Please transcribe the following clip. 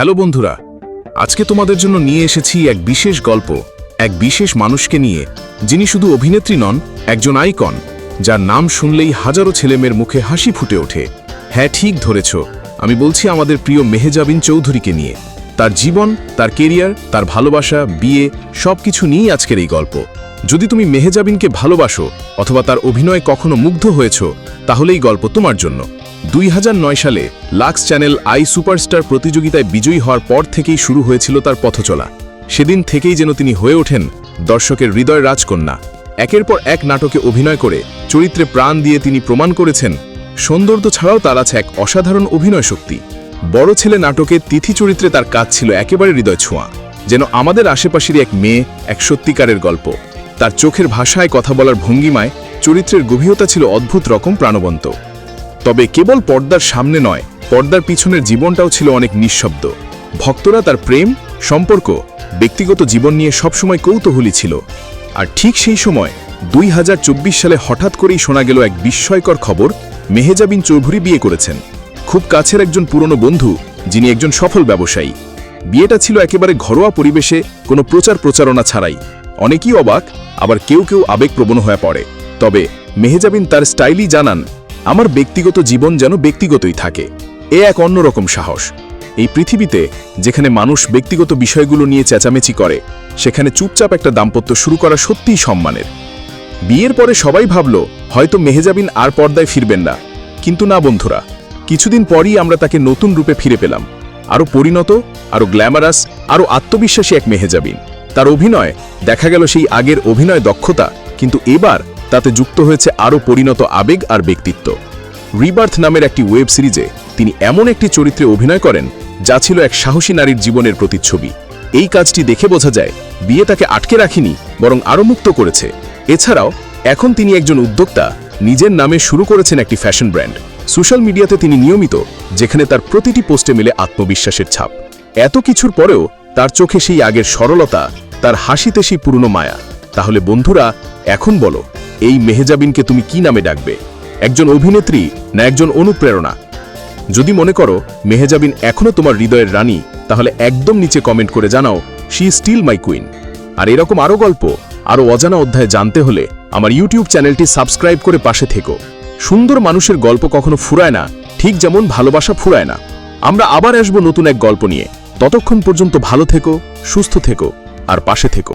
Hello বন্ধুরা, আজকে তোমাদের জন্য নিয়ে এসেছি এক বিশেষ গল্প, এক বিশেষ মানুষকে নিয়ে, যিনি শুধু অভিনেত্রী নন, একজন আইকন, যার নাম শুনলেই হাজারো ছেলেমেয়ের মুখে হাসি ফুটে ওঠে। হ্যাঁ ঠিক ধরেছ, আমি বলছি আমাদের প্রিয় মেহেজাবিন চৌধুরীকে নিয়ে। তার জীবন, তার কেরিয়ার, তার ভালোবাসা, বিয়ে সব কিছু নিয়েই আজকের এই গল্প। যদি তুমি মেহেজাবিনকে ভালোবাসো, অথবা তার অভিনয়ে কখনো মুগ্ধ হয়েছ, তাহলে এই গল্প তোমার জন্য। দুই হাজার নয় সালে লাক্স চ্যানেল আই সুপারস্টার প্রতিযোগিতায় বিজয়ী হওয়ার পর থেকেই শুরু হয়েছিল তার পথচলা। সেদিন থেকেই যেন তিনি হয়ে ওঠেন দর্শকের হৃদয় রাজকন্যা। একের পর এক নাটকে অভিনয় করে চরিত্রে প্রাণ দিয়ে তিনি প্রমাণ করেছেন, সৌন্দর্য ছাড়াও তার আছে এক অসাধারণ অভিনয় শক্তি। বড় ছেলে নাটকে তিথি চরিত্রে তার কাজ ছিল একেবারে হৃদয় ছোঁয়া, যেন আমাদের আশেপাশেরই এক মেয়ে, এক সত্যিকারের গল্প। তার চোখের ভাষায় কথা বলার ভঙ্গিমায় চরিত্রের গভীরতা ছিল অদ্ভুত রকম প্রাণবন্ত। তবে কেবল পর্দার সামনে নয়, পর্দার পিছনের জীবনটাও ছিল অনেক নিঃশব্দ। ভক্তরা তার প্রেম, সম্পর্ক, ব্যক্তিগত জীবন নিয়ে সবসময় কৌতূহলী ছিল। আর ঠিক সেই সময়, দুই হাজার চব্বিশ সালে হঠাৎ করেই শোনা গেল এক বিস্ময়কর খবর, মেহেজাবিন চৌধুরী বিয়ে করেছেন। খুব কাছের একজন পুরনো বন্ধু, যিনি একজন সফল ব্যবসায়ী। বিয়েটা ছিল একেবারে ঘরোয়া পরিবেশে, কোনো প্রচার প্রচারণা ছাড়াই। অনেকেই অবাক, আবার কেউ কেউ আবেগপ্রবণ হয়ে পড়ে। তবে মেহেজাবিন তার স্টাইলই জানান আমার ব্যক্তিগত জীবন যেন ব্যক্তিগতই থাকে। এ এক অন্যরকম সাহস। এই পৃথিবীতে যেখানে মানুষ ব্যক্তিগত বিষয়গুলো নিয়ে চেঁচামেচি করে, সেখানে চুপচাপ একটা দাম্পত্য শুরু করা সত্যিই সম্মানের। বিয়ের পরে সবাই ভাবল, হয়তো মেহেজাবিন আর পর্দায় ফিরবেন না। কিন্তু না, বন্ধুরা, কিছুদিন পরই আমরা তাকে নতুন রূপে ফিরে পেলাম। আরও পরিণত, আরও গ্ল্যামারাস, আরও আত্মবিশ্বাসী এক মেহেজাবিন। তার অভিনয়, দেখা গেল সেই আগের অভিনয় দক্ষতা, কিন্তু এবার তাতে যুক্ত হয়েছে আরও পরিণত আবেগ আর ব্যক্তিত্ব। রিবার্থ নামের একটি ওয়েব সিরিজে তিনি এমন একটি চরিত্রে অভিনয় করেন, যা ছিল এক সাহসী নারীর জীবনের প্রতিচ্ছবি। এই কাজটি দেখে বোঝা যায়, বিয়ে তাকে আটকে রাখিনি, বরং আরও মুক্ত করেছে। এছাড়াও, এখন তিনি একজন উদ্যোক্তা, নিজের নামে শুরু করেছেন একটি ফ্যাশন ব্র্যান্ড। সোশ্যাল মিডিয়াতে তিনি নিয়মিত, যেখানে তার প্রতিটি পোস্টে মিলে আত্মবিশ্বাসের ছাপ। এত কিছুর পরেও তার চোখে সেই আগের সরলতা, তার হাসিতে সেই পুরনো মায়া। তাহলে বন্ধুরা, এখন বলো এই মেহেজাবিনকে তুমি কি নামে ডাকবে? একজন অভিনেত্রী না একজন অনুপ্রেরণা? যদি মনে করো মেহেজাবিন এখনও তোমার হৃদয়ের রানী, তাহলে একদম নিচে কমেন্ট করে জানাও শি স্টিল মাই কুইন আর এরকম আরও গল্প আরও অজানা অধ্যায় জানতে হলে আমার ইউটিউব চ্যানেলটি সাবস্ক্রাইব করে পাশে থেকো। সুন্দর মানুষের গল্প কখনো ফুরায় না, ঠিক যেমন ভালোবাসা ফুরায় না। আমরা আবার আসব নতুন এক গল্প নিয়ে। ততক্ষণ পর্যন্ত ভালো থেকো, সুস্থ থেকো, আর পাশে থেকো।